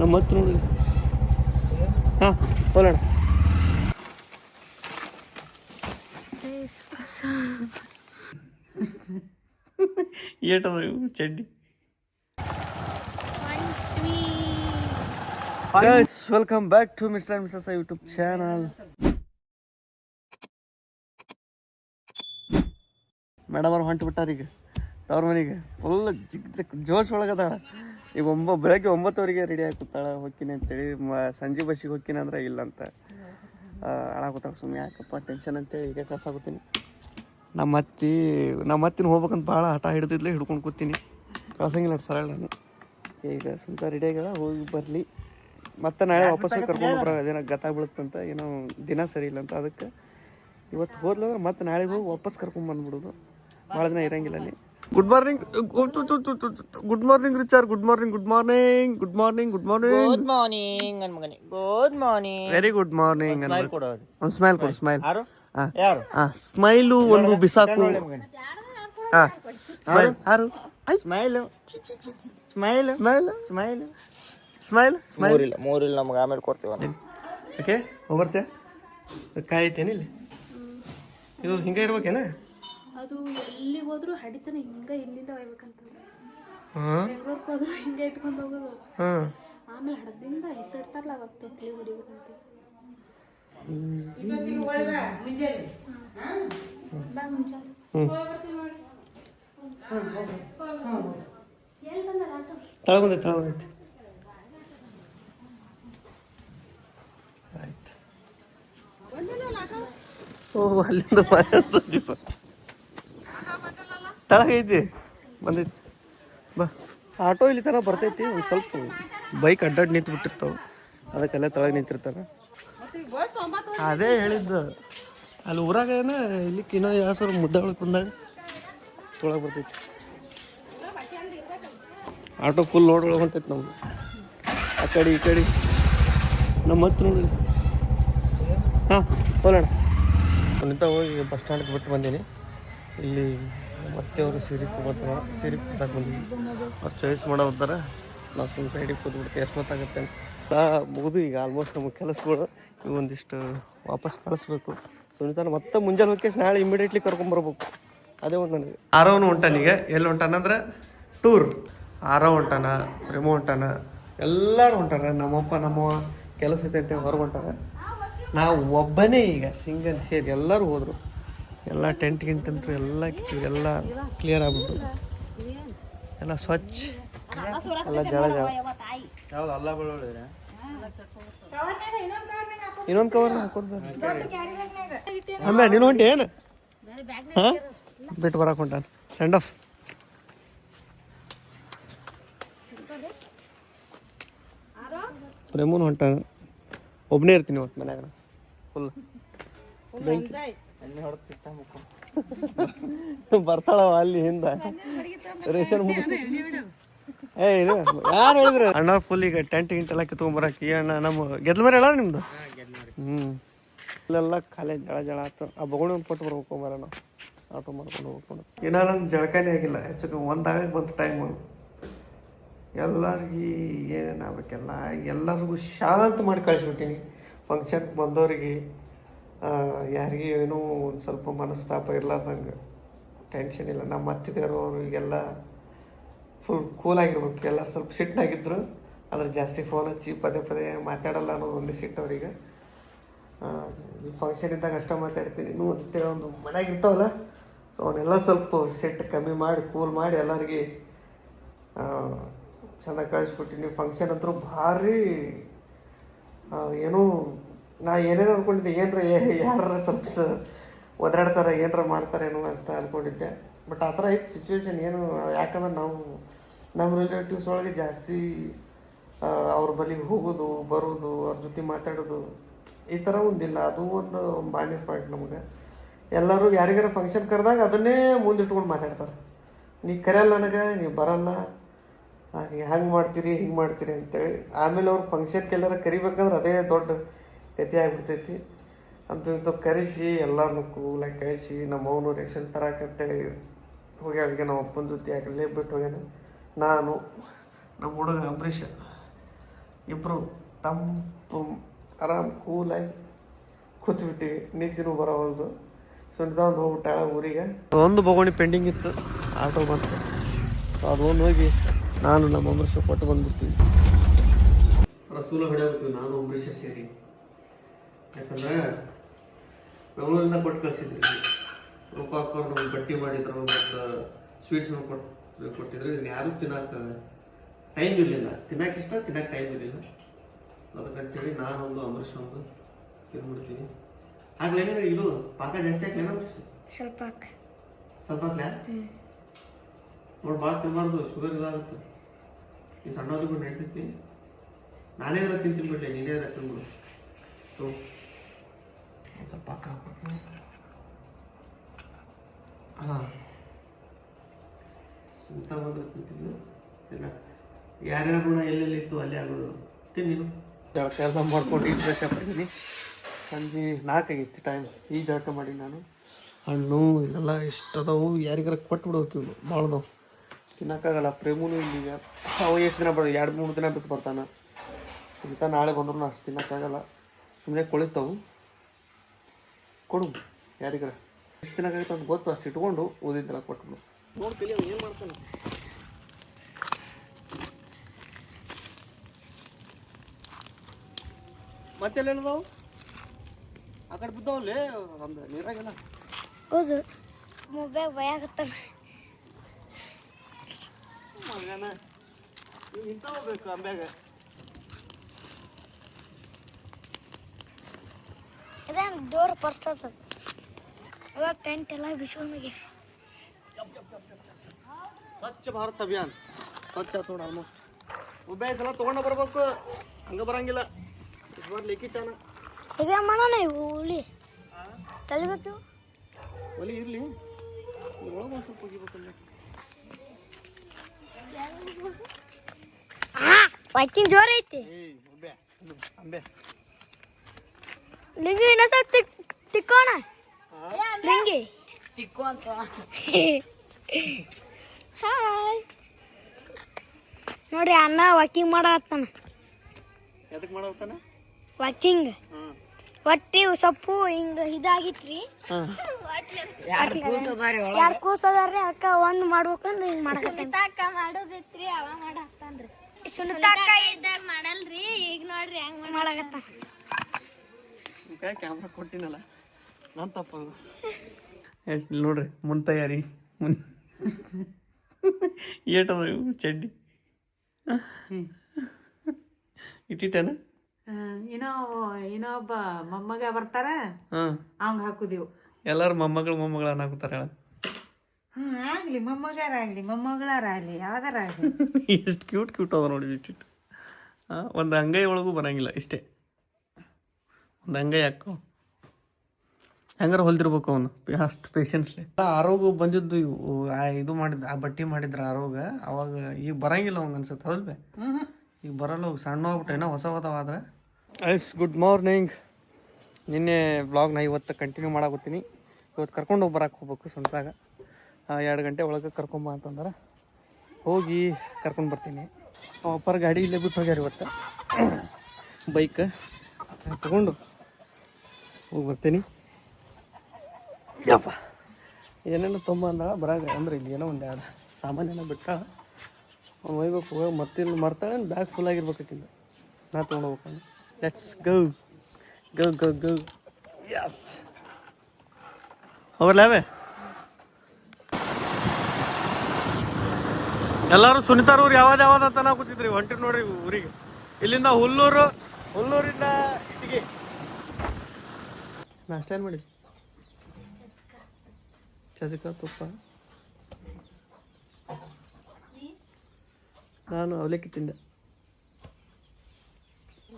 ನಮ್ಮ ಹತ್ರ ನೋಡಿ. ಹಾಂ, ಹೋಗೋಣ. ಏಟದ ಚಡ್ಡಿ. Welcome back to mister missus YouTube channel madam ಅವ್ರು ಹೊಂಟು ಬಿಟ್ಟಾರ ಅವ್ರ ಮನೆಗೆ. ಫುಲ್ ಜಿಗ್ ಜೋಶ್ ಒಳಗದಾಳ ಈಗ ಒಂಬ ಬೆಳಗ್ಗೆ ಒಂಬತ್ತುವರೆಗೆ ರೆಡಿ ಆಗಿ ಕೂತಾಳ ಹೋಗ್ತೀನಿ ಅಂತೇಳಿ. ಮ ಸಂಜೆ ಬಸ್ಸಿಗೆ ಹೋಗ್ತೀನಿ ಅಂದ್ರೆ ಇಲ್ಲ ಅಂತ ಅಳಾಕೂತಾಳ ಸುಮ್ಮನೆ ಯಾಕಪ್ಪ ಟೆನ್ಷನ್ ಅಂತೇಳಿ ಈಗ ಕಸಾಗುತ್ತೀನಿ ನಮ್ಮ ಅತ್ತಿ ನಮ್ಮ ಅತ್ತಿನ ಹೋಗ್ಬೇಕಂತ ಭಾಳ ಹಠ ಹಿಡ್ದಿದ್ಲೆ ಹಿಡ್ಕೊಂಡು ಕೂತೀನಿ. ಕಳ್ಸಂಗಿಲ್ಲ ಸರಳ ನಾನು. ಈಗ ಸ್ವಂತ ರೆಡಿ ಆಗ್ಯಾಳ ಹೋಗಿ ಬರಲಿ. ಮತ್ತೆ ನಾಳೆ ವಾಪಸ್ ಹೋಗಿ ಕರ್ಕೊಂಡು ಬರೋ ಅದೇನೋ ಗತ ಬೀಳುತ್ತಂತ ಏನೋ ದಿನ ಸರಿ ಇಲ್ಲ ಅಂತ ಅದಕ್ಕೆ. ಇವತ್ತು ಹೋದ್ಲಂದ್ರೆ ಮತ್ತೆ ನಾಳೆಗೆ ಹೋಗಿ ವಾಪಸ್ ಕರ್ಕೊಂಡು ಬಂದ್ಬಿಡೋದು. ಭಾಳ ದಿನ ಇರಂಗಿಲ್ಲ ಅಲ್ಲಿ. Good morning good morning ರಿಚಾರ್ good morning good morning good morning good morning good morning ಮಗನೇ. Good morning very good morning ಒಂದು ಸ್ಮೈಲ್ ಕೊಡು ಸ್ಮೈಲ್ ಯಾರು? ಸ್ಮೈಲು ಒಂದು ಬಿಸಾಕು. ಹಾ ಸ್ಮೈಲ್ ಯಾರು? Smile smile smile smile smile smile ಮೂರಿಲ್ಲ ಮೂರಿಲ್ಲ ನಮ್ಗೆ ಆಮೇಲೆ ಕೊಡ್ತೀವಿ ಓಕೆ ಹೋಗ್ಬರ್ತೆ. ಕಾಯ್ತೇನೆ ಇಲ್ಲಿ. ಇದು ಹಿಂಗೆ ಇರ್ಬೇಕೇನ? ಅದು ಎಲ್ಲಿಗೆ ಹೋದ್ರು ಹಡಿತನ ಹಿಂಗ ಹಿಂದಿಂದ ಒಯ್ಬೇಕಂತ ಹಾಂ? ಬೆಂಗ್ಳೂರ್ಗೆ ಹೋದ್ರು ಹಿಂಗೆ ಇಟ್ಕೊಂಡು ಹೋಗೋದು. ಹಾಂ. ಆಮೇಲೆ ಹಡದಿಂದ ಹೆಸರಿಡ್ತಾರಲ್ಲ ಅವಾಗ ತೊಟ್ಲಿ ಹೊಡಿಬೇಕಂತ ಬಾ ಮುಂಜಾನೆ. ಎಲ್ಲಿ ಬಂದದ ಆಟೋ? ತಳ ಬಂದೈತೆ ತಳ ಬಂದೈತೆ ಆಯ್ತು. ಓ ಅಲ್ಲಿಂದ ಮಾತಾಡ್ತ ದೀಪ ತಳಗೈತಿ. ಬಂದೈತಿ ಬಾ. ಆಟೋ ಇಲ್ಲಿ ತನಕ ಬರ್ತೈತಿ ಒಂದು ಸ್ವಲ್ಪ ಬೈಕ್ ಅಡ್ಡಾಡ್ ನಿಂತು ಬಿಟ್ಟಿರ್ತಾವೆ ಅದಕ್ಕೆಲ್ಲ ತಳಗೆ ನಿಂತಿರ್ತಾರೆ. ಅದೇ ಹೇಳಿದ್ದು. ಅಲ್ಲಿ ಊರಾಗ ಏನ ಇಲ್ಲಿ ಕಿನೋ ಯಾವ ಸರ್ ಮುದ್ದೆ ಒಳಗೆ ಬಂದಾಗ ತೊಳಗೆ ಬರ್ತೈತಿ. ಆಟೋ ಫುಲ್ ಲೋಡ್ ಹೊಂಟೈತಿ ಹೊಂಟೈತೆ ನಮ್ದು. ಆ ಕಡೆ ಈ ಕಡೆ. ನಮ್ಮ ಹತ್ರ ನೋಡಿ. ಹಾಂ ಹೋಗೋಣ. ನಿಂತ ಹೋಗಿ ಬಸ್ ಸ್ಟ್ಯಾಂಡ್ಗೆ ಬಿಟ್ಟು ಬಂದೀನಿ. ಇಲ್ಲಿ ಮತ್ತೆ ಅವರು ಸೀರೆ ತೊಗೊತಾರ. ಸೀರೆ ಸಾಕು ಬಂದ್ವಿ ಅವ್ರು ಚಾಯ್ಸ್ ಮಾಡೋ ಹೋಗ್ತಾರೆ ನಾವು ಸುಮ್ಮನೆ ಸೈಡಿಗೆ ಕೂತ್ಬಿಡ್ತೀವಿ ಎಷ್ಟು ಹೊತ್ತಾಗುತ್ತೆ ನಾ ಮುಗಿದು ಈಗ ಆಲ್ಮೋಸ್ಟ್ ನಮ್ಮ ಕೆಲಸಗಳು ಒಂದಿಷ್ಟು ವಾಪಸ್ ಕಳಿಸ್ಬೇಕು. ಸುನಿತಾನ ಮತ್ತೆ ಮುಂಜಾನೆ ಹೋಗಿ ನಾಳೆ ಇಮಿಡಿಯೇಟ್ಲಿ ಕರ್ಕೊಂಬರ್ಬೇಕು ಅದೇ ಒಂದು ನನಗೆ. ಆರವನು ಹೊಂಟಾನೀಗ ಎಲ್ಲಿ ಹೊಂಟಾನಂದ್ರೆ ಟೂರ್ ಆರವ ಹೊಂಟಾನ ಪ್ರೇಮ ಹೊಂಟಾನ ಎಲ್ಲರೂ ಹೊಂಟಾರ ನಮ್ಮಪ್ಪ, ನಮ್ಮ ಕೆಲಸ ಐತೆ ಅಂತೇಳಿ ಹೊರಗೆ ಹೊಂಟಾರ. ನಾವು ಒಬ್ಬನೇ ಈಗ ಸಿಂಗಲ್ ಶೇರ್ ಎಲ್ಲರೂ ಹೋದರು. ಎಲ್ಲ ಟೆಂಟ್ ಗಿಂಟ್ ಅಂತೂ ಎಲ್ಲ ಕಿತ್ತು ಎಲ್ಲ ಕ್ಲಿಯರ್ ಆಗ್ಬಿಟ್ಟು ಎಲ್ಲ ಸ್ವಚ್ಛ. ಎಲ್ಲ ಜಳ ಜಳ. ಯಾವ್ದು ಅಲ್ಲ ಬೆಳ್ಳುಳ್ಳಿ ಇನ್ನೊಂದು ಕವರ್ ಹಾಕೊಂತ ಅಮ್ಮ ನೀನು ಹೊಂಟಿ ಏನು? ಹಾಂ? ಬಿಟ್ಟು ಬರಕ್ಕೆ ಹೊಂಟಾನ. Send off ಪ್ರೇಮನ್ ಹೊಂಟಾನ. ಒಬ್ಬನೇ ಇರ್ತೀನಿ ಇವತ್ತು ಮನ್ಯಾಗ ಫುಲ್ ಎಣ್ಣೆ ಹೊಡೆದು ಮುಖ ಬರ್ತಾಳವ ಅಲ್ಲಿ ಹಿಂದ. ರೇಷನ್ ಮುಗಿಸ್ ಏ ಇದು ಯಾರು ಹೇಳಿದ್ರು? ಅಣ್ಣ ಫುಲ್ ಈಗ ಟೆಂಟ್ ಗಿಂಟ್ ಎಲ್ಲ ಕಿತ್ಕೊಂಬರಕ್ಕೆ ಈ ಅಣ್ಣ ನಮ್ಮ ಗೆದ್ಲ ಮರಿ ಹೇಳ ನಿಮ್ದು? ಹ್ಞೂ ಇಲ್ಲೆಲ್ಲ ಖಾಲಿ ಜಳ ಜಳ ಆಯ್ತು ಆ ಬಗುಣಿ ಒಂದು ಕೊಟ್ಟು ಬರ್ಬೇಕು ಮರ ನಾವು ಆಟೋ ಮಾಡ್ಕೊಂಡು ಹೋಗ್ಕೊಂಡು. ಇನ್ನೂ ಜಳಕನೇ ಆಗಿಲ್ಲ. ಹೆಚ್ಚು ಒಂದು ಆಗಕ್ಕೆ ಬಂತು ಟೈಮ್ ಎಲ್ಲರಿಗೂ ಏನೇನು ಆಗ್ಬೇಕೆಲ್ಲ ಎಲ್ಲರಿಗೂ ಶಾಂತ ಮಾಡಿ ಕಳಿಸ್ಬಿಟ್ಟಿನಿ ಫಂಕ್ಷನ್ಗೆ ಬಂದವ್ರಿಗೆ ಯಾರಿಗೂ ಏನೂ ಒಂದು ಸ್ವಲ್ಪ ಮನಸ್ತಾಪ ಇರ್ಲಾರ್ದಂಗೆ ಟೆನ್ಷನ್ ಇಲ್ಲ. ನಮ್ಮ ಅತ್ತಿದೇವ್ರವ್ರಿಗೆಲ್ಲ ಫುಲ್ ಕೂಲ್ ಆಗಿರ್ಬೇಕು. ಎಲ್ಲರೂ ಸ್ವಲ್ಪ ಸಿಟ್ನಾಗಿದ್ರು. ಆದರೆ ಜಾಸ್ತಿ ಫೋನ್ ಹಚ್ಚಿ ಪದೇ ಪದೇ ಮಾತಾಡಲ್ಲ ಅನ್ನೋದು ಒಂದೇ ಸಿಟ್ಟು ಅವ್ರಿಗೆ. ಈ ಫಂಕ್ಷನ್ ಇದ್ದಾಗ ಅಷ್ಟೇ ಮಾತಾಡ್ತೀನಿ. ಇನ್ನೂ ಅಂತೇಳಿ ಒಂದು ಮನೆಯಾಗ ಇರ್ತಾವಲ್ಲ ಅವನ್ನೆಲ್ಲ ಸ್ವಲ್ಪ ಸೆಟ್ ಕಮ್ಮಿ ಮಾಡಿ ಕೂಲ್ ಮಾಡಿ ಎಲ್ಲರಿಗೆ ಚೆಂದ ಕಳಿಸ್ಬಿಟ್ಟಿನಿ ಫಂಕ್ಷನ್ ಅಂತೂ ಭಾರಿ ಏನೋ ನಾ ಏನೇನು ಅನ್ಕೊಂಡಿದ್ದೆ, ಏನರ ಯಾರ ಸ್ವಲ್ಪ ಒದಾಡ್ತಾರೆ ಏನರ ಮಾಡ್ತಾರೇನೋ ಅಂತ ಅನ್ಕೊಂಡಿದ್ದೆ. ಬಟ್ ಆ ಥರ ಐತೆ ಸಿಚುವೇಶನ್ ಏನು, ಯಾಕಂದ್ರೆ ನಾವು, ನಮ್ಮ ರಿಲೇಟಿವ್ಸ್ ಒಳಗೆ ಜಾಸ್ತಿ ಅವ್ರ ಬಳಿಗೆ ಹೋಗೋದು, ಬರೋದು, ಅವ್ರ ಜೊತೆ ಮಾತಾಡೋದು, ಈ ಥರ ಒಂದಿಲ್ಲ. ಅದು ಒಂದು ಮೈನಸ್ ಪಾಯಿಂಟ್ ನಮಗೆ. ಎಲ್ಲರೂ ಯಾರಿಗಾರ ಫಂಕ್ಷನ್ ಕರೆದಾಗ ಅದನ್ನೇ ಮುಂದಿಟ್ಕೊಂಡು ಮಾತಾಡ್ತಾರೆ. ನೀ ಕರೆಯಲ್ಲ ನನಗೆ, ನೀವು ಬರಲ್ಲ. ಹಂಗೆ ಮಾಡ್ತೀರಿ, ಹಿಂಗೆ ಮಾಡ್ತೀರಿ ಅಂತೇಳಿ. ಆಮೇಲೆ ಅವ್ರು ಫಂಕ್ಷನ್ಗೆ ಎಲ್ಲಾರ ಕರಿಬೇಕಂದ್ರೆ ಅದೇ ದೊಡ್ಡ ಗತಿ ಆಗಿಬಿಡ್ತೈತಿ. ಅಂತ ಇಂಥ ಕರೆಸಿ ಎಲ್ಲರನ್ನು ಕೂಲ ಕಳಿಸಿ ನಮ್ಮ ಅವನು ರೇಷನ್ ತರಕಂತೇಳಿ ಹೋಗಿ ಅಲ್ಲಿಗೆ ನಮ್ಮ ಅಪ್ಪನ ಜೊತೆ ಆಗಲೇ ಬಿಟ್ಟು ಹೋಗ್ಯಾನ. ನಾನು ನಮ್ಮ ಹುಡುಗ ಅಂಬರೀಷ್ ಇಬ್ಬರು ತಂಪು ಆರಾಮ್ ಕೂಲಾಗಿ ಕೂತ್ಬಿಟ್ಟಿವಿ ನಿದ್ದೆನೂ ಬರೋವಲ್ದು. ಸುನಿತಾ ಒಂದು ಹೋಗ್ಬಿಟ್ಟಾಳ ಊರಿಗೆ. ಒಂದು ಬಗೋಣಿ ಪೆಂಡಿಂಗ್ ಇತ್ತು ಆಟೋ ಬಂತು. ಆ ಅದೊಂದು ಹೋಗಿ ನಾನು ನಮ್ಮ ಅಂಬರೀಷ್ ಕೊಟ್ಟು ಬಂದ್ಬಿಡ್ತೀವಿ. ರಸೂಲ ಹೊಡೆಯೋಗ್ತೀವಿ ನಾನು ಅಂಬರೀಷ ಸೇರಿ. ಯಾಕಂದ್ರೆ ಬೆಂಗಳೂರಿಂದ ಕೊಟ್ಟು ಕಳಿಸಿದ್ವಿ ರೂಪ ಹಾಕೋರು ನಮ್ಗೆ ಬಟ್ಟಿ ಮಾಡಿದ್ರು ಮತ್ತು ಸ್ವೀಟ್ಸ್ ಕೊಟ್ಟು ಕೊಟ್ಟಿದ್ರು. ಇದನ್ನ ಯಾರು ತಿನ್ನಕ್ಕೆ ಟೈಮ್ ಇರಲಿಲ್ಲ. ತಿನ್ನಕ್ಕೆ ಇಷ್ಟ ತಿನ್ನಕ್ಕೆ ಟೈಮ್ ಇರಲಿಲ್ಲ. ಅದಕ್ಕಂತೇಳಿ ನಾನೊಂದು ಅಂಬರೀಷ್ ಒಂದು ತಿನ್ಬಿಡ್ತೀನಿ. ಆಗ್ಲೇನ ಇದು ಪಾಕ ಜಾಸ್ತಿ ಹಾಕ್ಲೇನ ಸ್ವಲ್ಪ ಸ್ವಲ್ಪ ಹಾಕ್ಲ್ಯಾ ನೋಡಿ ಭಾಳ ತಿನ್ನಬಾರ್ದು ಶುಗರ್ ಇದಾಗುತ್ತೆ ಈ ಸಣ್ಣವ್ರಿಗೂ ನಡೀತೈತಿ ನಾನೇ ಇದ್ರೆ ತಿಂತೀನಿ ಬಿಡ್ಲಿ ನೀನೇ ಇದ್ರೆ ತಿನ್ಬಿಡು. ಹಾಕ್ಬಿಡ್ತೀನಿ ಹಾಂ ಇಂಥ ಮಾಡೋದು ತಿಂತಿದ್ದು ಇಲ್ಲ ಯಾರ್ಯಾರ ಋಣ ಎಲ್ಲೆಲ್ಲಿ ಇತ್ತು ಅಲ್ಲೇ ಆಗೋದು ತಿನ್ನಿ ಕೆಲಸ ಮಾಡ್ಕೊಂಡು ಫ್ರೆಶ್ ಅಪ್ ಆಗಿದ್ದೀನಿ ಸಂಜೆ ನಾಲ್ಕಾಗಿತ್ತು ಟೈಮ್ ಈ ಜಳಕ ಮಾಡಿ ನಾನು ಹಣ್ಣು ಇದೆಲ್ಲ ಎಷ್ಟದವು ಯಾರಿಗಾರ ಕೊಟ್ಟು ಇವನು ಭಾಳದವು ತಿನ್ನೋಕ್ಕಾಗಲ್ಲ ಪ್ರೇಮನು ಇಲ್ಲಿಗೆ ಅವ ಎಷ್ಟು ದಿನ ಬರ್ ಎರಡು ಮೂರು ದಿನ ಬಿಟ್ಟು ಬರ್ತಾನೆ ಇಂಥ ನಾಳೆ ಬಂದ್ರು ಅಷ್ಟು ತಿನ್ನೋಕ್ಕಾಗಲ್ಲ ಸುಮ್ಮನೆ ಕೊಳಿತಾವು ಕೊಡು. ಯಾರಿಗಾರ? ಎಷ್ಟು ದಿನ ಆಗುತ್ತೆ ಅಂತ ಗೊತ್ತು ಅಷ್ಟು ಇಟ್ಕೊಂಡು ಓದಿದ್ದೆಲ್ಲ ಕೊಟ್ಬಿಡು. ನೋಡ್ತೀನಿ ಅವ್ನು ಏನು ಮಾಡ್ತಾನೆ. ಮತ್ತೆಲ್ಲೆಲ್ಲದಾವು ಆ ಕಡೆ ಬಿದ್ದಾವಲ್ಲೇ ಒಂದು ನೀರಾಗೆಲ್ಲ. ಹೌದು. ಮೊಬೈಲ್ ಭಯಾಗತ್ತಾನ ಮಗನ ನೀವು ಇಂಥವು ಬೇಕು ಅಂಬ್ಯಾಗ. ಇದೇನು ಡೋರ್ ಪರ್ಸದ ಇವಾಗ ಟೆಂಟ್ ಎಲ್ಲ ಬಿಸ್ಕೊಂಡೋಗಿ ಸ್ವಚ್ಛ ಭಾರತ್ ಅಭಿಯಾನ್ ಸ್ವಚ್ಛ ಆತ್ ನೋಡು ಆಲ್ಮೋಸ್ಟ್ ಒಬ್ಬ ಸಲ ತೊಗೊಂಡ ಬರ್ಬೇಕು ಹಂಗ ಬರಂಗಿಲ್ಲ ಇಷ್ಟು ಲೇಕಿ ಚಾನ ಈಗ ಮಾಡೋಣ ಇವು ಹುಳಿ ತಲಿಬೇಕು ಒಲಿ ಇರಲಿ ಒಳಗೆ ಒಂದು ಸ್ವಲ್ಪ ಹೋಗಿಬೇಕಲ್ಲ ವಾಕಿಂಗ್ ಜೋರ್ ಐತಿ ಏಯ್ ಒಬ್ಬೆ ಅಂಬೆ ಲಿಂಗಿ ಇನ್ನೊಂದ್ಸಲ ತಿಕ್ ತಿಕ್ಕೋಣ? ಲಿಂಗಿ. ಹಾಯ್ ನೋಡ್ರಿ ಅಣ್ಣ ವಾಕಿಂಗ್ ಮಾಡತ್ತಾನ. ಎದಕ್ಕೆ ಮಾಡತ್ತಾನ? ವಾಕಿಂಗ್ ಹೊಟ್ಟಿ ಒಟ್ಟಿ ಸೊಪ್ಪು ಹಿಂಗ ಇದಾಗಿತ್ರಿ. ಹಾಂ. ಯಾರು ಕೂಸೋದಾರ್ರಿ? ಅಕ್ಕ ಒಂದ್ ಮಾಡ್ಬೇಕಂದ್ರ ಹಿಂಗ್ ಮಾಡಕತ್ತಾಕ ಮಾಡೋದಿತ್ರಿ ಅವ ಮಾಡಾಕ್ತಾನ್ರಿ ಅಕ್ಕ ಇದ್ದಾಗ ಮಾಡಲ್ರಿ ಈಗ ನೋಡ್ರಿ ಹೆಂಗ್ ಮಾಡಕತ್ತ ಕೈ ಕ್ಯಾಮ್ರಾ ಕೊಟ್ಟಿನಲ್ಲ ನನ್ನ ತಪ್ಪದು. ಎಷ್ಟು ನೋಡ್ರಿ ಮುನ್ ತಯಾರಿ ಮುನ್ ಏಟದ ಚಡ್ಡಿ. ಇಟ್ಟಿಟ್ಟೇನ? ಇನ್ನೋ ಇನ್ನೊಬ್ಬ ಮೊಮ್ಮಗ ಬರ್ತಾರ ಅವಂಗ ಹಾಕುದಿವು. ಎಲ್ಲರೂ ಮೊಮ್ಮಗಳು ಮೊಮ್ಮಗಳು ಅನ್ನಾಕುತ್ತಾರ ಹೇಳ. ಹ್ಮ್ ಆಗ್ಲಿ ಮೊಮ್ಮಗಾರಾಗ್ಲಿ ಮೊಮ್ಮಗಳಾರಾಗ್ಲಿ ಯಾವ್ದಾರ ಆಗ್ಲಿ ಎಷ್ಟು ಕ್ಯೂಟ್ ಕ್ಯೂಟ್ ಅದ ನೋಡಿ ಇಟ್ಟಿಟ್ಟು ಒಂದು ಅಂಗೈ ಒಳಗೂ ಬರಂಗಿಲ್ಲ ಇಷ್ಟೇ. ಒಂದು ಯಾಕೋ? ಹೆಂಗಾರ ಹೊಲ್ದಿರ್ಬೇಕು ಅವನು? ಅಷ್ಟು ಪೇಷನ್ಸ್ಲಿ ಆರೋಗ್ಯ ಬಂದಿದ್ದು ಇವು ಆ ಇದು ಮಾಡಿದ್ ಆ ಬಟ್ಟಿ ಮಾಡಿದ್ರ ಆರೋಗ್ಯ ಅವಾಗ ಈಗ ಬರಂಗಿಲ್ಲ ಅವಂಗ ಅನ್ಸುತ್ತೆ ಹೌದ್ಬೆ ಈಗ ಬರಲ್ಲ ಹೋಗಿ ಸಣ್ಣ ಹೋಗ್ಬಿಟ್ಟೇನೋ ಹೊಸ ಹೊಸವಾದ್ರೆ ಐಸ್ ಗುಡ್ ಮಾರ್ನಿಂಗ್ ನಿನ್ನೆ ಬ್ಲಾಗ್ ನಾ ಇವತ್ತು ಕಂಟಿನ್ಯೂ ಮಾಡಾಕತ್ತೀನಿ. ಇವತ್ತು ಕರ್ಕೊಂಡು ಹೋಗಿ ಬರಕ್ಕೆ ಹೋಗ್ಬೇಕು ಸ್ವಂತಾಗ. ಎರಡು ಗಂಟೆ ಒಳಗೆ ಕರ್ಕೊಂಬ ಅಂತಂದ್ರೆ. ಹೋಗಿ ಕರ್ಕೊಂಡು ಬರ್ತೀನಿ. ಅಪ್ಪರ ಗಾಡಿ ಇಲ್ಲೇ ಬಿಟ್ಟು ಹೋಗ್ಯಾರ ಇವತ್ತು. ಬೈಕ್ ತಗೊಂಡು. ಹೋಗಿ ಬರ್ತೀನಿ. ಯಪ್ಪ. ಏನೇನೋ ತುಂಬ ಅಂದಾಳ, ಬರಾಗ ಅಂದ್ರೆ ಇಲ್ಲಿ ಏನೋ ಒಂದು ಎರಡು ಸಾಮಾನು ಏನೋ ಬಿಟ್ಟ ಅವ್ನು ಒಯ್ಬೇಕು ಹೋಗಿ ಮತ್ತಿಲ್ಲ ಮರ್ತಾಳೆ ಬ್ಯಾಗ್ ಫುಲ್ ಆಗಿರ್ಬೇಕಿಲ್ಲ ನಾ ತೊಗೊಂಡು ಹೋಗ್ಬೇಕು let's gov gov gov gov Yes ಅವೇ ಎಲ್ಲರೂ ಸುನಿತಾರ ಊರು ಯಾವ್ದು ಯಾವ್ದು ಅಂತ ನಾವು ಕೂತಿದ್ರಿ. ಹೊಂಟಿ ನೋಡ್ರಿ ಊರಿಗೆ. ಇಲ್ಲಿಂದ ಹುಲ್ಲೂರು, ಹುಲ್ಲೂರಿಂದ ಇಟ್ಟಿಗೆ ನಾಷ್ಟ ಏನು ಮಾಡಿದ್ವಿ ಚಜಕ ತುಪ್ಪ ನಾನು ಅವಲಕ್ಕಿ ತಿಂದೆ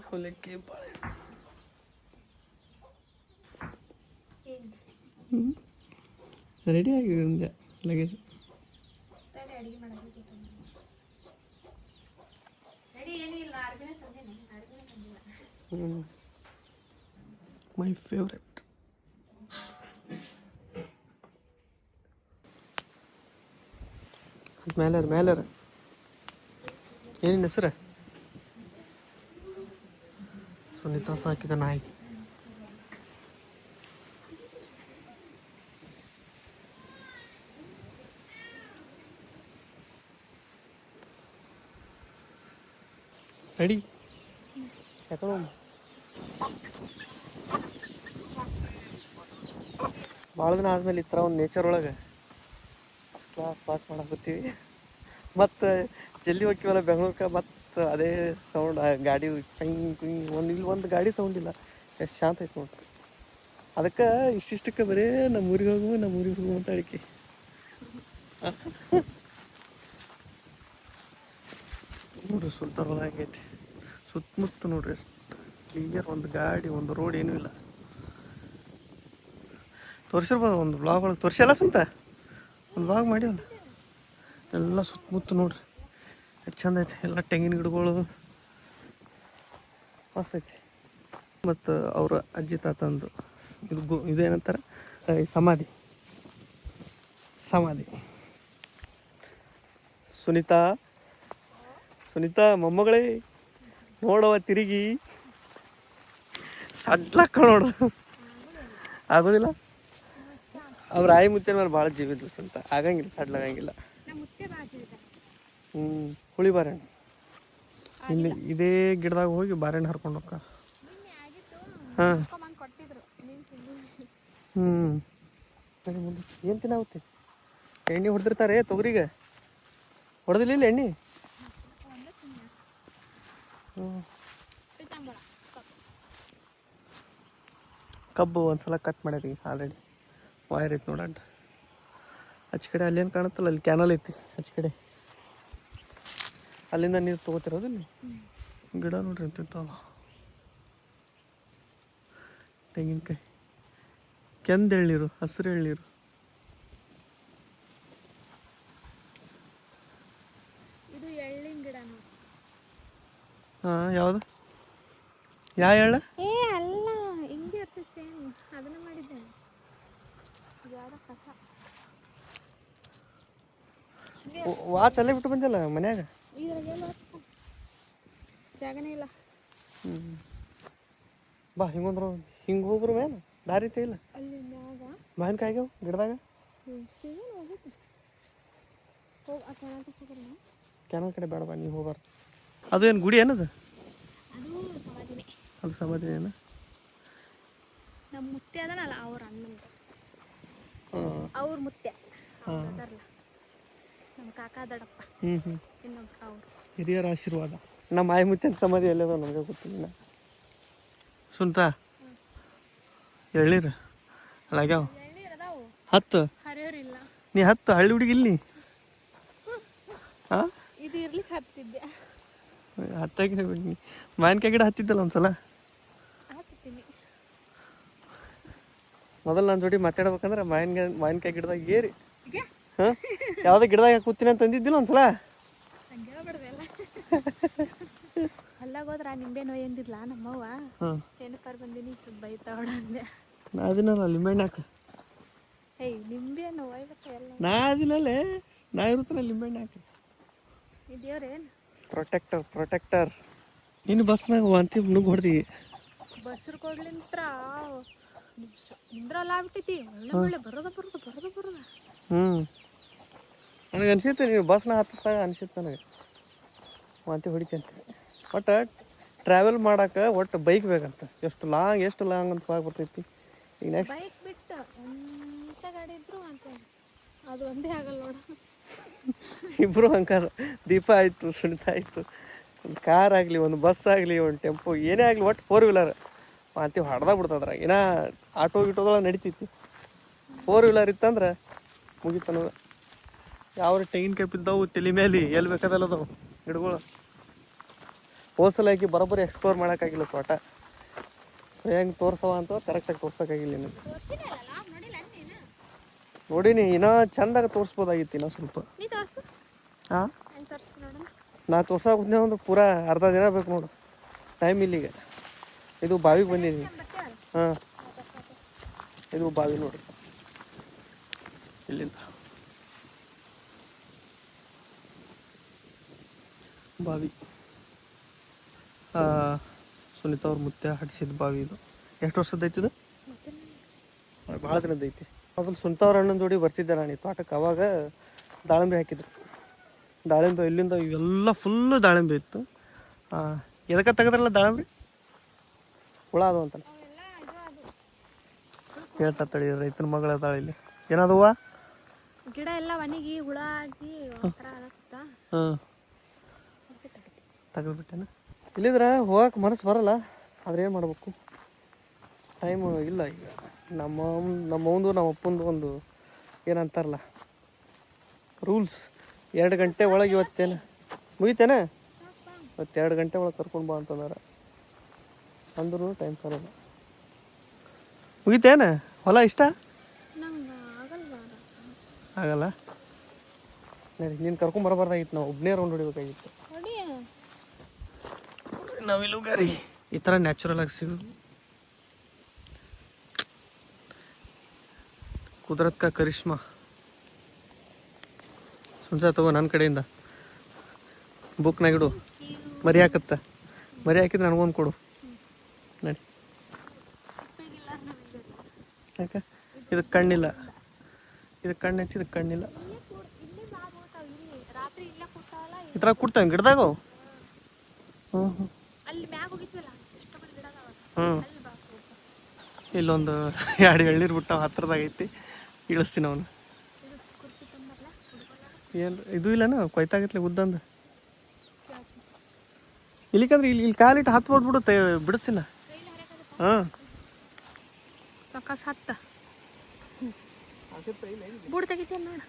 ಅವಲಕ್ಕಿ ಬಾಳೆ ರೆಡಿ ಆಗಿ ನಿಮಗೆ ಲಗೇಜ್ ಮೈ ಫೇವ್ರೆಟ್ ಮೇಲರ್, ಮೇಲರ. ಏನಿನ ಹೆಸರ ಸುನೀತಾ ಸಾಕಿದ ನಾಯಿ. ರೆಡಿ ಯಾಕೋ ಭಾಳ ದಿನ ಆದ್ಮೇಲೆ ಈ ಥರ ಒಂದು ನೇಚರ್ ಒಳಗೆ. ಕ್ಲಾಸ್ ಪಾಠ ಮಾಡಕತ್ತೀವಿ ಮತ್ತು ಜಲ್ದಿ ಹೋಗ್ತೀವಲ್ಲ ಬೆಂಗ್ಳೂರ್ಗೆ ಮತ್ತು ಅದೇ ಸೌಂಡ್ ಗಾಡಿ ಕುಯ್ ಕುಯ್ ಒಂದು ಇಲ್ಲಿ ಒಂದು ಗಾಡಿ ಸೌಂಡ್ ಇಲ್ಲ. ಎಷ್ಟು ಶಾಂತ ಐತೆ ನೋಡ್ರಿ ಅದಕ್ಕೆ ಇಷ್ಟಿಷ್ಟಕ್ಕೆ ಬರೇ ನಮ್ಮ ಊರಿಗೆ ಹೋಗು ನಮ್ಮ ಊರಿಗೆ ಹೋಗು ಅಂತ ಅಡಿಕೆ. ನೋಡ್ರಿ ಸುಲ್ತಾನ್ ಹೊಲ ಹೆಂಗೈತಿ ಸುತ್ತಮುತ್ತ ನೋಡ್ರಿ ಎಷ್ಟು ಕ್ಲಿಯರ್ ಒಂದು ಗಾಡಿ, ಒಂದು ರೋಡ್ ಏನೂ ಇಲ್ಲ. ತೋರಿಸಿರ್ಬೋದು ಒಂದು ಬ್ಲಾಗ್ ಒಳಗೆ? ತೋರಿಸಲ್ಲ ಸುಂತ ಬ್ಲಾಗ್ ಮಾಡ್ಯವಲ್ಲ ಎಲ್ಲ ಸುತ್ತಮುತ್ತ ನೋಡ್ರಿ. ಎಷ್ಟು ಚಂದ ಐತೆ. ಎಲ್ಲ ತೆಂಗಿನ ಗಿಡಗಳು. ಮಸ್ತ್ ಐತಿ. ಮತ್ತು ಅವರ ಅಜ್ಜಿ ತಾತಂದು. ಇದು ಗು ಇದೇನಂತಾರೆ ಸಮಾಧಿ. ಸಮಾಧಿ. ಸುನೀತಾ. ಸುನೀತಾ, ಮೊಮ್ಮಗಳೇ. ನೋಡವ ತಿರುಗಿ. ಸಡ್ಲಕ್ಕ ನೋಡು. ಆಗೋದಿಲ್ಲ? ಅವ್ರ ಆಯಿ ಮುತ್ತೆ ಮೇಲೆ ಭಾಳ ಜೀವಿದ್ಲು ಅಂತ. ಆಗಂಗಿಲ್ಲ ಸಡ್ಲಾಗಂಗಿಲ್ಲ ಹ್ಞೂ ಹುಳಿ ಬಾರೆಹಣ್ಣು ಇಲ್ಲಿ ಇದೇ ಗಿಡದಾಗ ಹೋಗಿ ಬಾರೆಹಣ್ಣು ಹರ್ಕೊಂಡು ಹೋಗ್ಕ. ಹಾಂ. ಹ್ಞೂ ಏನು ತಿನ್ನಾಗುತ್ತೆ ಎಣ್ಣೆ ಹೊಡೆದಿರ್ತಾರೆ ತೊಗರಿಗೆ. ಹೊಡೆದಿಲ್ಲ ಇಲ್ಲ ಎಣ್ಣೆ? ಹ್ಞೂ ಕಬ್ಬು ಒಂದ್ಸಲ ಕಟ್ ಮಾಡ್ಯಾರಿ ಆಲ್ರೆಡಿ ವೈರ್ ಐತಿ ನೋಡಂಟ ಆಚೆ ಕಡೆ ಅಲ್ಲೇನು ಕಾಣುತ್ತಲ್ಲ ಅಲ್ಲಿ ಕ್ಯಾನಲ್ ಐತಿ. ಆಚೆ ಕಡೆ. ಅಲ್ಲಿಂದ ನೀರು ತೊಗೋತಿರೋದಿಲ್ಲ ಗಿಡ ನೋಡ್ರಿ ಅಂತಿತ್ತಲ್ಲ ತೆಂಗಿನಕಾಯಿ. ಕೆಂದ ಎಳ್ನೀರು ಹಸಿರು ಎಳ್ನೀರು. ಹಾಂ ಯಾವುದು? ಯಾವ ಎಳ್ಳ ಏ ಅಲ್ಲ ಹಿಂಗೆ ಇರ್ತದೆ ಸೇಮ್ ಅದನ್ನ ಮಾಡಿದ್ದೆ ಯಾವ್ದೋ ಕಸ ವಾಚ್ ಅಲ್ಲೇ ಬಿಟ್ಟು ಬಂದಿಲ್ಲ ಮನ್ಯಾಗ ಜಾಗನೇ ಇಲ್ಲ ಹ್ಞೂ ಬಾ ಹಿಂಗೊಂದ್ರ ಹಿಂಗೆ ಹೋಗ್ರು ಮೇನ್ ದಾರಿ ಇಲ್ಲ ಅಲ್ಲಿ ಮ್ಯಾಗ ಮಾವಿನಕಾಯಿಗೆ ಗಿಡದಾಗ ಕೆನಲ್ ಕಡೆ ಬೇಡ ಬಾ ನೀವು ಹೋಗಾರ ಅದು ಏನು ಗುಡಿ ಏನದು ಅದು ಸಮಾಧಿನೇ ಏನು ನಮ್ಮ ಮುತ್ತೆ ಅದನಲ್ಲ ಅವ್ರ ಅಣ್ಣಂದು ಅವ್ರ ಮುತ್ತೆ ಹಾ ನಮ್ಮ ಕಾಕ ದಡಪ್ಪ ಹ್ಞೂ ಹ್ಞೂ ಇನ್ನೊಬ್ರು ಅವ್ರು. ಹಿರಿಯರ ಆಶೀರ್ವಾದ. ನಮ್ಮ ಆಯಿ ಮುತ್ತಿನ ಸಮಾಧಿ ಎಲ್ಲದ ನಮಗೆ ಗೊತ್ತಿಲ್ಲ. ಸುಂತ ಎಳ್ನೀರು? ಅಲ್ಲಾಗ್ಯಾವ? ಅದಾವು. ಹತ್ತು? ಹರಿಯೋರಿಲ್ಲ. ನೀ ಹತ್ತು? ಹಳ್ಳಿ ಹುಡುಗಿ ಇಲ್ಲಿ? ಹಾಂ ಇದು ಇರ್ಲಿಕ್ಕೆ ಹತ್ತಿದ್ದೆ. ಹತ್ತಾಗಿ ಮಾವಿನಕಾಯಿ ಗಿಡ ಹತ್ತಿದ್ದಲ್ಲ ಒಂದ್ಸಲ? ಹತ್ತೀನಿ ಮೊದಲು ನನ್ನ ಜೋಡಿ ಮಾತಾಡ್ಬೇಕಂದ್ರೆ ಮಾವಿನ ಮಾವಿನಕಾಯಿ ಗಿಡದಾಗ ಏರಿ. ಹಾಂ? ಯಾವುದೇ ಗಿಡದಾಗ ಕೂತೀನಿ ಅಂತ ಅಂದಿದ್ದಿಲ್ಲ ಒಂದ್ಸಲ? ಹೊಲ್ದಾಗ ಹೋದ್ರ ನಿಂಬೆ ನೋಯ್ ಅಂದಿದ್ಲ ನಮ್ಮವ್ವ. ಹಾಂ. ಏನಕ್ಕಾರ ಬಂದೀನಿ? ಬೈತಾವಳ ಅಂದೆ. ನಾ ಅದಿನಲ್ಲ ಲಿಂಬೆಣ್ಣಾಕ ಏಯ್ ನಿಂಬೆ ನೋಯ್ಬೇಕ ಎಲ್ಲ. ನಾ ಅದಿನಲ್ಲೇ ನಾ ಇರುತ್ತಲ್ಲ ಲಿಂಬೆಣ್ಣಾಕ ಇದೇವ್ರೇನು ಪ್ರೊಟೆಕ್ಟರ್ ಪ್ರೊಟೆಕ್ಟರ್. ನೀನು ಬಸ್ನಾಗ ವಾಂತಿ ಮುಗ್ ಹೊಡ್ದಿ ಬಸ್ರು ಕೊಡ್ಲಿಂತ್ರ ನಿಂದ್ರಲ್ಲ ಆಗ್ಬಿಟ್ಟೈತಿ. ಒಳ್ಳೆ ಒಳ್ಳೆ ಬರೋದ ಬರೋದ ಬರೋದ ಬರೋದ. ಹ್ಞೂ ನನಗೆ ಅನಿಸುತ್ತೆ ನೀವು ಬಸ್ನ ಹತ್ತಿಸ್ದಾಗ ಅನಿಸುತ್ತೆ ನನಗೆ. ವಾಂತಿ ಹೊಡಿತಂತೆ. ಒಟ್ಟು ಟ್ರಾವೆಲ್ ಮಾಡೋಕೆ ಒಟ್ಟು ಬೈಕ್ ಬೇಕಂತ. ಎಷ್ಟು ಲಾಂಗ್ ಎಷ್ಟು ಲಾಂಗ್ ಅಂತ ಹೋಗಿ ಬರ್ತೈತಿ ಈಗ ನೆಕ್ಸ್ಟ್ ಬೈಕ್ ಬಿಟ್ಟು ಎಂತ ಗಾಡಿ ಇದ್ರು ಅಂತ ಅದು ಒಂದೇ ಆಗಲ್ಲ ನೋಡ. ಇಬ್ಬರು ಹಂಗಾರ. ದೀಪ ಆಯಿತು ಸುನಿತಾ ಆಯಿತು. ಒಂದು ಕಾರ್ ಆಗಲಿ ಒಂದು ಬಸ್ ಆಗಲಿ ಒಂದು ಟೆಂಪೋ ಏನೇ ಆಗಲಿ ಒಟ್ಟು ಫೋರ್ ವೀಲರ್ ವಾಂತಿ ಹೊಡೆದ ಬಿಡ್ತದ್ರ ಏನೋ ಆಟೋ ಗಿಟೋದೊಳಗೆ ನಡಿತೈತಿ. ಫೋರ್ ವೀಲರ್ ಇತ್ತಂದ್ರೆ ಮುಗಿತನ ಯಾವ ತೆಂಗಿನಕಾಯಿ ಬಿದ್ದವು ತಲೆ ಮೇಲೆ ಎಲ್ಲಿ ಬೇಕಾದಲ್ಲ ಅದಾವು. ಗಿಡಗಳು ಹೋಸಲ ಹಾಕಿ ಬರೋಬ್ಬರಿ ಎಕ್ಸ್ಪ್ಲೋರ್ ಮಾಡೋಕ್ಕಾಗಿಲ್ಲ ತೋಟ. ಹೆಂಗೆ ತೋರ್ಸವ ಅಂತ ಕರೆಕ್ಟಾಗಿ ತೋರ್ಸೋಕ್ಕಾಗಿಲ್ಲ ನಿನಗೆ ನೋಡೀನಿ ಇನ್ನೂ ಚಂದಾಗ ತೋರಿಸ್ಬೋದಾಗಿತ್ತು ಇನ್ನೂ ಸ್ವಲ್ಪ. ನೀ ತೋರ್ಸು. ಹಾಂ ನಾ ತೋರ್ಸೋಕೆ ಒಂದು ಪೂರಾ ಅರ್ಧ ದಿನ ಬೇಕು ನೋಡು. ಟೈಮ್ ಇಲ್ಲಿಗೆ. ಇದು ಬಾವಿಗೆ ಬಂದಿದ್ದೀನಿ ಹಾಂ. ಇದು ಬಾವಿ ನೋಡಿ. ಇಲ್ಲಿಂದ. ಬಾವಿ. ಸುನೀತಾ ಅವ್ರ ಮುತ್ತೆ ಹಡ್ಸಿದ ಬಾವಿ ಇದು. ಎಷ್ಟು ವರ್ಷದ ಐತಿ ಇದು? ಭಾಳ ದಿನದ ಐತಿ. ಮೊದಲು ಸುನೀತಾ ಅವ್ರ ಅಣ್ಣನ ಜೋಡಿ ಬರ್ತಿದ್ದೆ ನಾನು ಈ ತೋಟಕ್ಕೆ ಅವಾಗ ದಾಳಿಂಬೆ ಹಾಕಿದ್ರು. ದಾಳಿಂಬೆ ಇಲ್ಲಿಂದ ಇವೆಲ್ಲ ಫುಲ್ಲು ದಾಳಿಂಬೆ ಇತ್ತು. ಎದಕ್ಕೆ ತೆಗೆದ್ರಲ್ಲ ದಾಳಿಂಬೆ? ಹುಳ ಅದು ಅಂತ. ಹೇಳ್ತಾ ತಳಿ ರೈತನ ಮಗಳ ತಾಳಿ ಇಲ್ಲಿ. ಏನದವ್ವ ಗಿಡ ಎಲ್ಲ ಒಣಗಿ ಹುಳ ಆಗಿ ಹಾಂ ತೆಗೆದ್ಬಿಟ್ಟೆನ ಇಲ್ಲಿದ್ರೆ ಹೋಗಕ್ಕೆ ಮನಸ್ಸು ಬರಲ್ಲ ಆದ್ರೆ ಏನು ಮಾಡಬೇಕು? ಟೈಮ್ ಇಲ್ಲ ಈಗ. ನಮ್ಮ ನಮ್ಮ ಅವಂದು ನಮ್ಮ ಅಪ್ಪಂದು ಒಂದು ಏನಂತಾರಲ್ಲ ರೂಲ್ಸ್ ಎರಡು ಗಂಟೆ ಒಳಗೆ ಇವತ್ತೇನು? ಮುಗಿತೇನೆ? ಇವತ್ತು ಎರಡು ಗಂಟೆ ಒಳಗೆ ಕರ್ಕೊಂಡು ಬಾ ಅಂತಂದಾರ. ಅಂದ್ರೂ ಟೈಮ್ ಸರಲ್ಲ ಮುಗಿತೇನೆ? ಹೊಲ ಇಷ್ಟ? ಆಗಲ್ಲ. ನೀನು ಕರ್ಕೊಂಡು ಬರಬಾರ್ದಾಗಿತ್ತು ನಾವು ಒಬ್ಬನೇ ರೌಂಡ್ ಹೊಡಿಬೇಕಾಗಿತ್ತು. ನೋಡಿ ನವಿಲುಗಾರಿ ಈ ಥರ ನ್ಯಾಚುರಲ್ ಆಗಿ ಸಿಗೋದು ಕುದರತ್ ಕಾ ಕರಿಷ್ಮಾ. ಸುಂಸ ತಗೋ ನನ್ನ ಕಡೆಯಿಂದ. ಬುಕ್ನಾಗಿಡು ಮರಿ ಹಾಕತ್ತ. ಮರಿ ಹಾಕಿದ್ರೆ ನನಗೊಂದು ಕೊಡು. ನಡಿ. ಯಾಕೆ? ಇದಕ್ಕೆ ಕಣ್ಣಿಲ್ಲ. ಇದಕ್ಕೆ ಕಣ್ಣು ಹೆಚ್ಚು ಇದಕ್ಕೆ ಕಣ್ಣಿಲ್ಲ. ಈ ಥರ ಕೊಡ್ತಾವೆ ಗಿಡದಾಗ ಹ್ಞೂ ಹ್ಞೂ ಅಲ್ಲಿ ಮ್ಯಾಗ ಹೋಗಿದ್ವಲ್ಲ ಇಷ್ಟೊಂದು ಗಿಡ ಅದಾವ ಹ್ಞೂ. ಇಲ್ಲೊಂದು ಎರಡು ಎಳ್ನೀರು ಬಿಟ್ಟ ಹತ್ರದಾಗ ಐತಿ. ಇಳಿಸ್ತೀನಿ ಅವನು. ಏನು, ಇದು ಇಲ್ಲನ? ಕೊಯ್ತಾಗತ್ಲೆ ಉದ್ದಂದು ಇಲ್ಲಿಕಂದ್ರೆ ಇಲ್ಲಿ ಇಲ್ಲಿ ಕಾಲಿಟ್ಟು ಹತ್ತು ಬಿಡ್ಬಿಡು ತೇ ಬಿಡಿಸ್ತಿಲ್ಲ ಹಾಂ. ಸಾಕಾಸ್ ಹತ್ತ. ನೋಡ.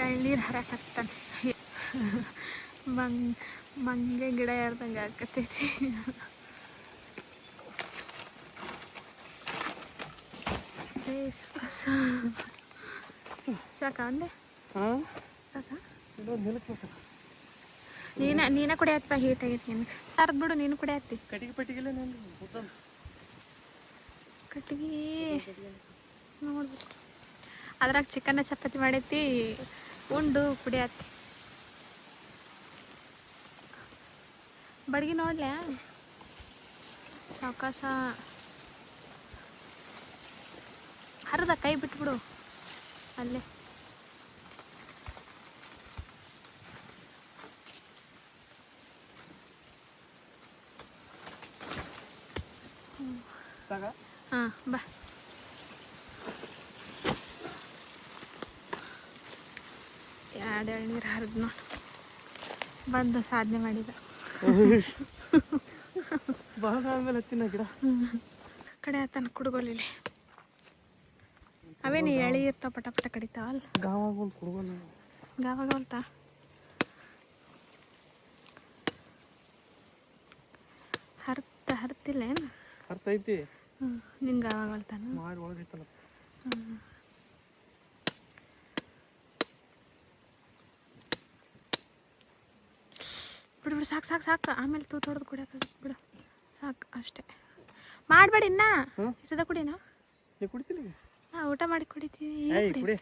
ಎಳ್ನೀರು ಹರಕತ್ತಾನೆ ಮಂಗ್ ಮಂಗೆ ಗಿಡ ಯಾರ್ದಂಗೆ ಆಕತೈತಿ ಸಾಕ ಅಂದೆ ನೀನ ನೀನ ಕುಡಿಯತ್ತ ಹೀಟ್ ಆಗೈತಿ ನಿನಗೆ. ತರ್ದ್ ಬಿಡು ನೀನು ಕುಡಿಯತ್ತಿ. ಕಟ್ಟಿಗೆ ಪಟ್ಟಿಗೆಲ್ಲ ಕಟ್ಟಿಗೆ. ನೋಡ್ಬೇಕು. ಅದ್ರಾಗ ಚಿಕನ್ ಚಪಾತಿ ಮಾಡೈತಿ ಉಂಡು ಕುಡಿಯತ್ತಿ ಬಡ್ಗಿ ನೋಡಲೇ? ಸಾವಕಾಶ ಹರದ ಕೈ ಬಿಟ್ಬಿಡು ಅಲ್ಲೇ. ಹಾಂ ಬಾ. ಎರಡು ಎಳ್ನೀರು ಹರಿದ್ ನೋಡಿ ಬಂದು ಸಾಧನೆ ಮಾಡಿದ. ಆಮೇಲೆ ಹತ್ತಿನ ಗಿಡ. ಕಡೆ ಆತನ ಕುಡುಗೋಲಿಲಿ ಅವೇನು ಎಳಿ ಇರ್ತಾವ ಪಟ ಪಟ ಕಡಿತಾವಲ್ಲ ಗಾವಾಗ ಒಂದು ಕುಡ್ಗೋಣ ಗಾವಾಗ ಹರ್ತ ಹರ್ತಿಲ್ಲ ಏನು ಹರ್ತೈತಿ ಹ್ಞೂ ನಿಂಗೆ ಗಾವಾಗ ಹೊಲ್ತಾನ ಮಾಡಿ ಒಳಗೈತಲ್ಲ ಬಿಡು ಬಿಡು ಸಾಕು ಸಾಕು ಸಾಕು. ಆಮೇಲೆ ತೂ ತೊಡೆದು ಕುಡಿಯೋಕ್ಕಾಗುತ್ತೆ ಬಿಡು. ಸಾಕು ಅಷ್ಟೇ. ಮಾಡಬೇಡಿ ಇನ್ನ? ಸದ ಕುಡಿನ? ನೀ ಕುಡಿತಿಲ್ಲ ಈಗ? ನಾ ಊಟ ಮಾಡಿ ಕುಡಿತೀನಿ.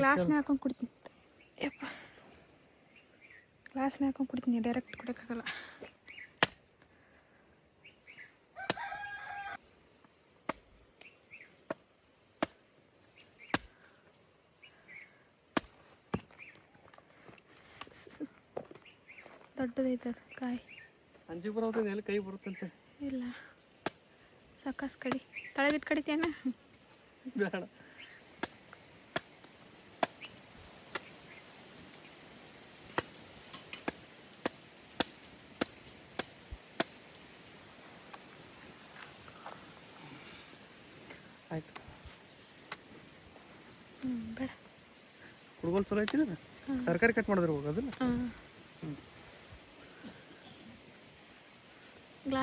ಗ್ಲಾಸ್ನ ಹಾಕೊಂಡು ಕುಡಿತೀನಿ. ಯಪ್ಪ. ಗ್ಲಾಸ್ನ ಹಾಕೊಂಡು ಕುಡಿತೀನಿ. ಡೈರೆಕ್ಟ್ ಕುಡಿಯೋಕ್ಕಾಗಲ್ಲ. ದೊಡ್ಡದೈತೆ ಅದು ಕಾಯಿ. ಅಂಜಿ ಬರೋದು ಎಲ್ಲಿ ಕೈ ಬರುತ್ತಂತೆ? ಇಲ್ಲ. ಸಾಕಾಸ್ ಕಡಿ. ತಳಗಿಟ್ಟು ಕಡಿತೇನ ಬೇಡ. ಆಯ್ತು. ಬೇಡ. ಕುಡ್ಗೋಲ್ ಚಲೋ ಐತಿ ತರಕಾರಿ ಕಟ್ ಮಾಡಿದ್ರೆ ಹೋಗೋದು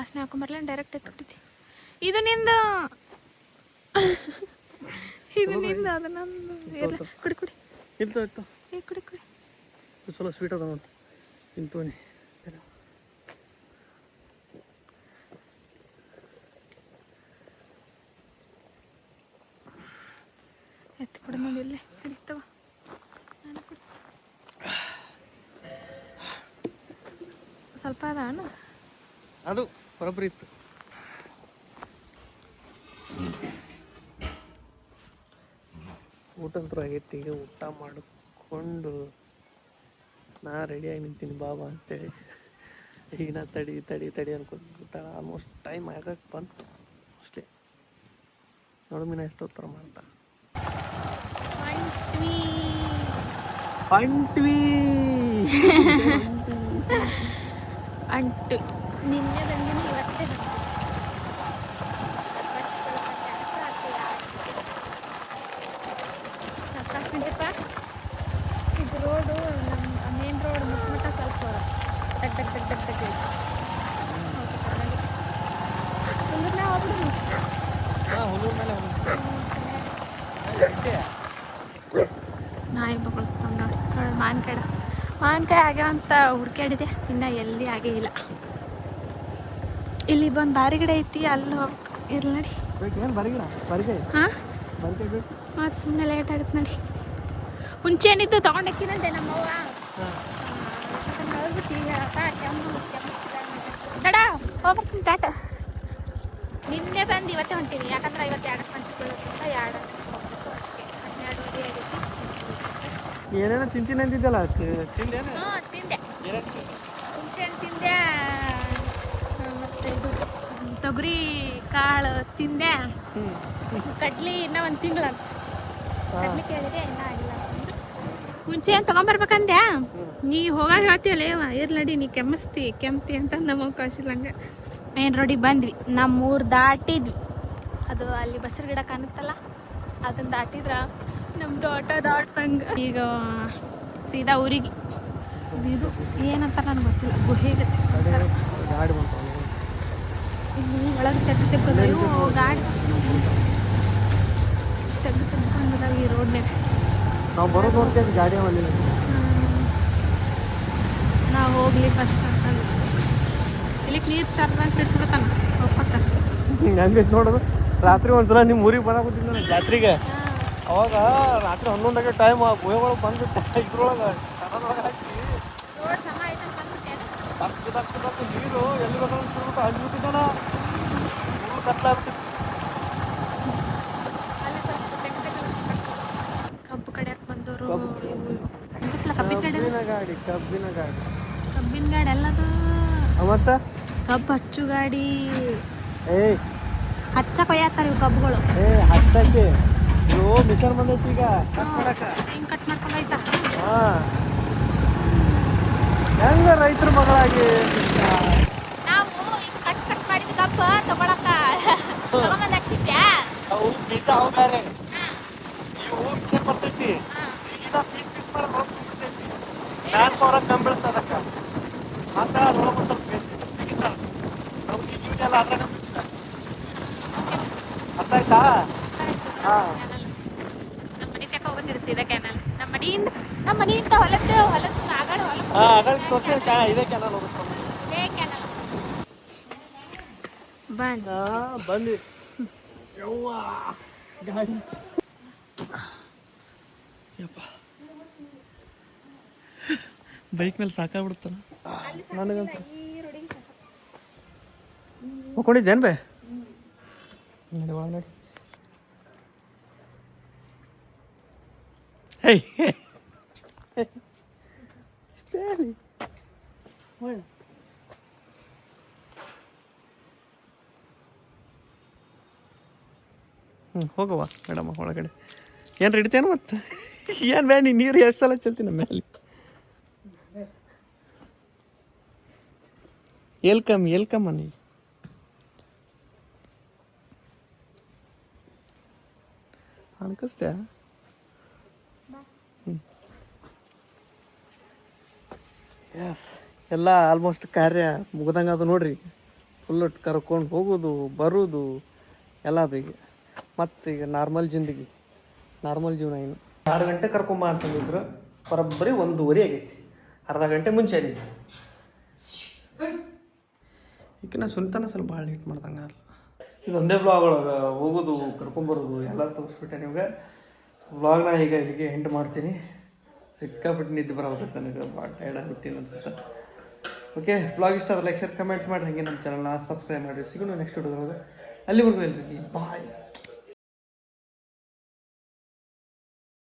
ಹಾಂ ಹಾಕೊಂಬರ್ಲ ಡೈರೆಕ್ಟ್ ಎತ್ತು ಕುಡಿತಿ ಇದು ನಿಂದ? ಇದು ನಿಂದ? ಅದು ನಂದು ಎಲ್ಲ ಕುಡಿ ಕುಡಿ. ಇಲ್ತೋ ಏ ಕುಡಿ ಕುಡಿ. ಚಲೋ ಸ್ವೀಟ್ ಅದ ನೋಡಿ. ತಿಂತೋನಿ ಸ್ವಲ್ಪ ಅದಾನ ಅದು ಬರೋಬ್ಬರಿ ಇತ್ತು. ಊಟದ ಆಗೈತಿ ಈಗ ಊಟ ಮಾಡಿಕೊಂಡು ನಾ ರೆಡಿಯಾಗಿ ನಿಂತೀನಿ ಬಾಬಾ ಅಂತೇಳಿ. ಈಗ ನಾ ತಡಿ ತಡಿ ತಡಿ ಅನ್ಕೊತಾಳ ಆಲ್ಮೋಸ್ಟ್ ಟೈಮ್ ಆಗಕ್ಕೆ ಬಂತು ಅಷ್ಟೇ. ನೋಡು ಮೀನ ಎಷ್ಟು ಉತ್ತರ ಮಾಡ್ತಾ. ಅಂಟ್ವಿ. ಅಂಟು ನಿನ್ನೆ ಬಂದಿನಿ ಇವತ್ತೇ ಸಾಕಾಸ್ ನಡಿಯಪ್ಪ ಇದು ರೋಡು ನಮ್ಮ ಮೇನ್ ರೋಡ್ ಮುಟ್ಟ ಸ್ವಲ್ಪ ಡಗ್ ಡಗ್ ಡಗ್ ಡಗ್ ಡಗ್ ಐತಿ ಹುಲ್ಲನ್ನ ಹೋಗ್ಬಿಡು ಹಾಂ ಹುಲ್ಲೂರ್ ಮೇಲೆ ನಾಯಿ ಬಗೊಳ್ತಾವ ನೋಡಿ ನೋಡಿ ಮಾವಿನಕಾಯಿ ಮಾವಿನಕಾಯಿ ಹುಡ್ಕ್ಯಾಡಿದೆ ಇನ್ನು ಎಲ್ಲಿ ಆಗೇ ಇಲ್ಲ. ಇಲ್ಲಿ ಬಂದು ಬಾರಿ ಗಿಡ ಐತಿ ಅಲ್ಲಿ ಹೋಗಿ ಇರ್ಲಿ ನಡಿ. ಮತ್ತು ಸುಮ್ಮನೆ ಲೇಟ್ ಆಗುತ್ತೆ ನಡಿ. ಹುಂಚೆ ಹಣ್ಣಿದ್ದು ತೊಗೊಂಡಕ್ಕಿನಂತೆ ನಮ್ಮವ್ವ. ತಡ ಹೋಗ್ಬೇಕು ಟಾಟ ನಿನ್ನೆ ಬಂದು ಇವತ್ತೇ ಹೊಂಟೀನಿ. ಯಾಕಂದ್ರೆ ಇವತ್ತು ಎರಡು ಹಂಚ್ಕೊಳ್ಳೋದ್ರಿಂದ ಎರಡು ಏನೇನೋ ತಿಂತೀನಿ ಅಂತಿದ್ದಲ್ಲ ತಿಂದೆ. ತಿಂದೆ? ಮತ್ತೆ ಇದು ತೊಗರಿ ಕಾಳು ತಿಂದೆ. ಕಡ್ಲಿ ಇನ್ನ ಒಂದು ತಿಂಗಳ ಕಡ್ಲಿ ಕೇಳಿದೆ ಇನ್ನೂ ಆಗಿಲ್ಲ. ಹುಂಚೆ ಹಣ್ಣು ತೊಗೊಂಬರ್ಬೇಕಂದ್ಯಾ ನೀ ಹೋಗಾಗ ಹೇಳ್ತೀವಲ್ಲ ಏವ ಇರ್ಲಿ ನಡಿ ನೀ ಕೆಮ್ಮಿಸ್ತಿ ಕೆಮ್ತಿ ಅಂತ ನಮ್ಮ ಕಳ್ಸಿಲ್ಲಂಗೆ ಮೇನ್ ರೋಡಿಗೆ ಬಂದ್ವಿ. ನಮ್ಮ ಊರ್ ದಾಟಿದ್ವಿ. ಅದು ಅಲ್ಲಿ ಬಸರು ಗಿಡ ಕಾಣುತ್ತಲ್ಲ ಅದನ್ನ ದಾಟಿದ್ರ ನಮ್ದು ಆಟೋ ದಾಟ್ದಂಗೆ ಈಗ ಸೀದಾ ಊರಿಗೆ. ಇದು ಏನಂತ ನನಗೆ ಗೊತ್ತಿಲ್ಲ. ಗುಹೆಗೆ ಗಾಡಿ ಬಂತು ಇಲ್ಲಿ ಒಳಗೆ ತೆಗ್ದು ತೆಗ್ದು ಗಾಡಿ ತೆಗ್ದು ತೆಗ್ದುಕೊಂಡಿದ್ದಾವ ಈ ರೋಡ್ನಾಗ ನಾವು ಬರೋದು ನೋಡ್ತೇವೆ ಗಾಡಿ ಬಂದಿಲ್ಲ ನಾವು ಹೋಗ್ಲಿ ಫಸ್ಟ್ ಅಂತ ಇಲ್ಲಿ ಕ್ಲೀನ್ ಚಾರ್ಜ್ ಬಿಡ್ಸ್ಬಿಡ್ತಾನ ಹೋಗ್ಪಕ್ಕ ಹಂಗೈತೆ ನೋಡೋದು. ರಾತ್ರಿ ಒಂದ್ಸಲ ನಿಮ್ಮ ಊರಿಗೆ ಬರಾಕತ್ತಿದ್ದೆ ನಾನು ಜಾತ್ರೆಗೆ. ಅವಾಗ ರಾತ್ರಿ ಹನ್ನೊಂದಾಗ ಟೈಮ್ ಗುಹೆಗಳು ಬಂದ್ಬಿಟ್ಟು. ಇದ್ರೊಳಗೆ ಕಡಲೊಳಗೆ ಹಾಕಿ ರೋಡ್ ಸಮ ಐತೆ ಬಂದ್ಬಿಟ್ಟೆ ದಕ್ಕ ನೀರು ಎಲ್ಲಿ ಬೇಕಾದ್ರೂ ಸುಡ್ಬಿಟ್ಟು ಹಂಚ್ಬಿಟ್ಟಿದ್ದಾನ ತೆಗ್ದು ತೆಗ್ದು ಕಬ್ಬು ಕಡಿಯಕ್ಕೆ ಬಂದವರು ಕಬ್ಬಿನ ಗಾಡಿ ಕಬ್ಬಿನ ಗಾಡಿ. ಕಬ್ಬಿನ ಗಾಡಿ ಎಲ್ಲದು ಮತ್ತ? ಕಬ್ಬು ಹಚ್ಚು ಗಾಡಿ. ಏ ಹಚ್ಚ ಕೊಯ್ಯತ್ತಾರ ಇವು ಕಬ್ಬುಗಳು. ಏ ಹತ್ತಕ್ಕೆ ಇದು ಮಿಷನ್ ಬಂದೈತಿ ಈಗ. ಕಟ್ ಮಾಡಕ ಹಿಂಗೆ ಕಟ್ ಮಾಡ್ಕೊಂಡು ಹಾ. ಹೆಂಗ ರೈತರ ಮಗಳಾಗಿ? ನಾವು ಕಟ್ ಕಟ್ ಮಾಡಿದ ಕಪ್ಪ ತಗೊಳಕ. ತಗೊಂಬಂದ್ ಹಚ್ಚಿದ್ಯಾ? ಅವು ಬೀಜ ಅವು ಬೇರೆ ಇವು ಮಿಷನ್ ಬರ್ತೈತಿ. ಈಗ ಪೀಸ್ ಪೀಸ್ ಹೋಗ್ಬಿಡ್ತೈತಿ ಕಮ್ಮಿ ಅದಕ್ಕ. ಮತ್ತೆ ಅದ್ರೊಳಗೆ ಒಂದು ಸ್ವಲ್ಪ ಸಿಗಿತಾರ ಅದ್ರಾಗ ಬಿಡ್ತಾರೆ ಅರ್ಥ ಆಯ್ತಾ. ಹಾ. ನಮ್ಮ ಮನೆ ತಕ ಹೋಗುತ್ತೀರಿ ಸೀದಾ ಕ್ಯಾನಲ್ ನಮ್ಮ ಮನೆಯಿಂದ ನಮ್ಮ ಮನೆಯಿಂದ ಹೊಲಕ್ಕೆ ಹೊಲದ್ದು ಬಂದ್ವಿ ಯವ್ವ. ಗಾಡಿ ಯಪ್ಪ. ಬೈಕ್ ಮೇಲೆ ಸಾಕಾಗ್ಬಿಡ್ತಾನ ನನಗಂತ. ಹೋಗ್ಕೊಂಡಿದ್ದೇನು ಬೇ? ನೋಡಿ ಒಳಗೆ ನೋಡಿ. ಹೇಯ್ ಸ್ಪೇಲಿ ಒಳ್ಳೆ ಹ್ಞೂ ಹೋಗವ್ವ ಮೇಡಮ್ ಒಳಗಡೆ. ಏನು ಹಿಡಿತೇನು ಮತ್ತೆ? ಏನು ಬೇ, ನೀ ನೀರು ಎಷ್ಟು ಸಲ ಚೆಲ್ತೀನಿ ನಮ್ಮ ಮೇಲೆ ಎಲ್ಕಮ್ ಎಲ್ಕಮ್ ಅನ್ನಿ? ಅನ್ಕಸ್ತ್ಯಾ? ಎಸ್ ಎಲ್ಲ ಆಲ್ಮೋಸ್ಟ್ ಕಾರ್ಯ ಮುಗ್ದಂಗೆ ಅದು ನೋಡ್ರಿ. ಫುಲ್ ಕರ್ಕೊಂಡು ಹೋಗೋದು ಬರೋದು ಎಲ್ಲ ಅದು ಈಗ. ಮತ್ತು ಈಗ ನಾರ್ಮಲ್ ಜಿಂದಗಿ. ನಾರ್ಮಲ್ ಜೀವನ ಏನು ಆರು ಗಂಟೆ ಕರ್ಕೊಂಬ ಅಂತಂದಿದ್ರು. ಬರೋಬ್ಬರಿ ಒಂದೂವರೆ ಆಗೈತಿ. ಅರ್ಧ ಗಂಟೆ ಮುಂಚೆ ರೀ ಈಗ ನಾ ಸುಲ್ತಾನ ಸ್ವಲ್ಪ ಭಾಳ ಲೇಟ್ ಮಾಡ್ದಂಗೆ ಅಲ್ಲ ಈಗ ಒಂದೇ ಬ್ಲಾಗ್ ಒಳಗೆ ಹೋಗೋದು ಕರ್ಕೊಂಬರೋದು ಎಲ್ಲ ತೋರಿಸ್ಬಿಟ್ಟೆ ನಿಮ್ಗೆ. ಬ್ಲಾಗ್ನ ಈಗ ಇಲ್ಲಿಗೆ ಎಂಟು ಮಾಡ್ತೀನಿ. ಸಿಕ್ಕಾಪಟ್ಟೆ ನಿದ್ದೆ ಬರೋದಕ್ಕೆ ನನಗೆ ಭಾಳ ಟೈರ್ಡ್ ಆಗ್ಬಿಟ್ಟಿನಿ ಅನ್ಸುತ್ತೆ. ಓಕೆ ಬ್ಲಾಗ್ ಇಷ್ಟ ಆದ್ರೆ ಲೈಕ್ ಶೇರ್ ಕಮೆಂಟ್ ಮಾಡಿ ಹಾಗೆ ನಮ್ಮ ಚಾನಲ್ನ ಸಬ್ಸ್ಕ್ರೈಬ್ ಮಾಡಿ ಸಿಗೋಣ ನೆಕ್ಸ್ಟ್ ವಿಡಿಯೋದೊಳಗೆ ಅಲ್ಲಿವರೆಗೂ ಎಲ್ರಿಗೆ ಬಾಯ್